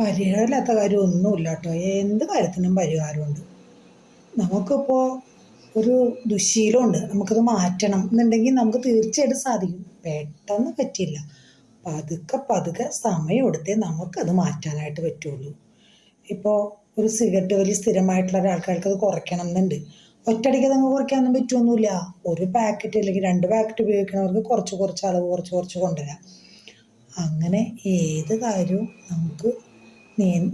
പരിഹാരമില്ലാത്ത കാര്യം ഒന്നുമില്ല കേട്ടോ എന്ത് കാര്യത്തിനും പരിഹാരമുണ്ട്. നമുക്കിപ്പോൾ ഒരു ദുശീലമുണ്ട്. നമുക്കത് മാറ്റണം എന്നുണ്ടെങ്കിൽ നമുക്ക് തീർച്ചയായിട്ടും സാധിക്കും. പെട്ടെന്ന് പറ്റില്ല. പതുക്കെ പതുക്കെ സമയം എടുത്തേ നമുക്കത് മാറ്റാനായിട്ട് പറ്റുള്ളൂ. ഇപ്പോൾ ഒരു സിഗരറ്റ് വലി സ്ഥിരമായിട്ടുള്ള ഒരാൾക്കാർക്ക് അത് കുറയ്ക്കണം എന്നുണ്ട്. ഒറ്റയടിക്ക് അതങ്ങ് കുറയ്ക്കാനൊന്നും പറ്റുമൊന്നുമില്ല ഒരു പാക്കറ്റ് അല്ലെങ്കിൽ രണ്ട് പാക്കറ്റ് ഉപയോഗിക്കുന്നവർക്ക് കുറച്ച് കുറച്ച് അളവ് കുറച്ച് കുറച്ച് കൊണ്ടുവരാം. അങ്ങനെ ഏത് കാര്യവും നമുക്ക്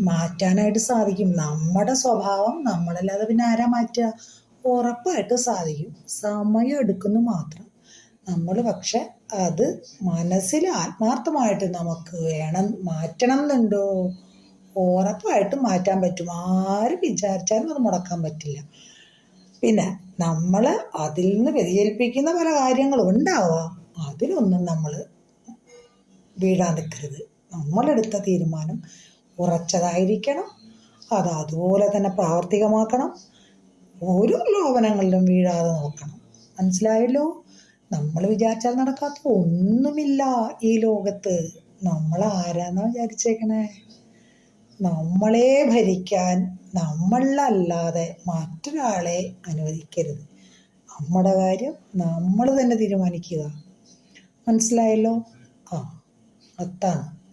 മാറ്റാനായിട്ട് സാധിക്കും. നമ്മുടെ സ്വഭാവം നമ്മളല്ലാതെ പിന്നെ ആരാ മാറ്റുക? ഉറപ്പായിട്ട് സാധിക്കും. സമയം എടുക്കുന്നു മാത്രം. നമ്മൾ പക്ഷെ അത് മനസ്സിൽ ആത്മാർത്ഥമായിട്ട് നമുക്ക് വേണം മാറ്റണം എന്നുണ്ടോ? ഉറപ്പായിട്ടും മാറ്റാൻ പറ്റും. ആരും വിചാരിച്ചാലും അത് മുടക്കാൻ പറ്റില്ല. പിന്നെ നമ്മൾ അതിൽ നിന്ന് വ്യതിചലിപ്പിക്കുന്ന പല കാര്യങ്ങളും ഉണ്ടാവാം. അതിലൊന്നും നമ്മൾ വീഴാൻ നിൽക്കരുത്. നമ്മളെടുത്ത തീരുമാനം ഉറച്ചതായിരിക്കണം. അത് അതുപോലെ തന്നെ പ്രാവർത്തികമാക്കണം. ഓരോ ലോപനങ്ങളിലും വീഴാതെ നോക്കണം. മനസ്സിലായല്ലോ? നമ്മൾ വിചാരിച്ചാൽ നടക്കാത്ത ഒന്നുമില്ല ഈ ലോകത്ത്. നമ്മൾ ആരാന്നാ വിചാരിച്ചേക്കണേ? നമ്മളെ ഭരിക്കാൻ നമ്മളല്ലാതെ മറ്റൊരാളെ അനുവദിക്കരുത്. നമ്മുടെ കാര്യം നമ്മൾ തന്നെ തീരുമാനിക്കുക. മനസ്സിലായല്ലോ? ആ അതാണ്.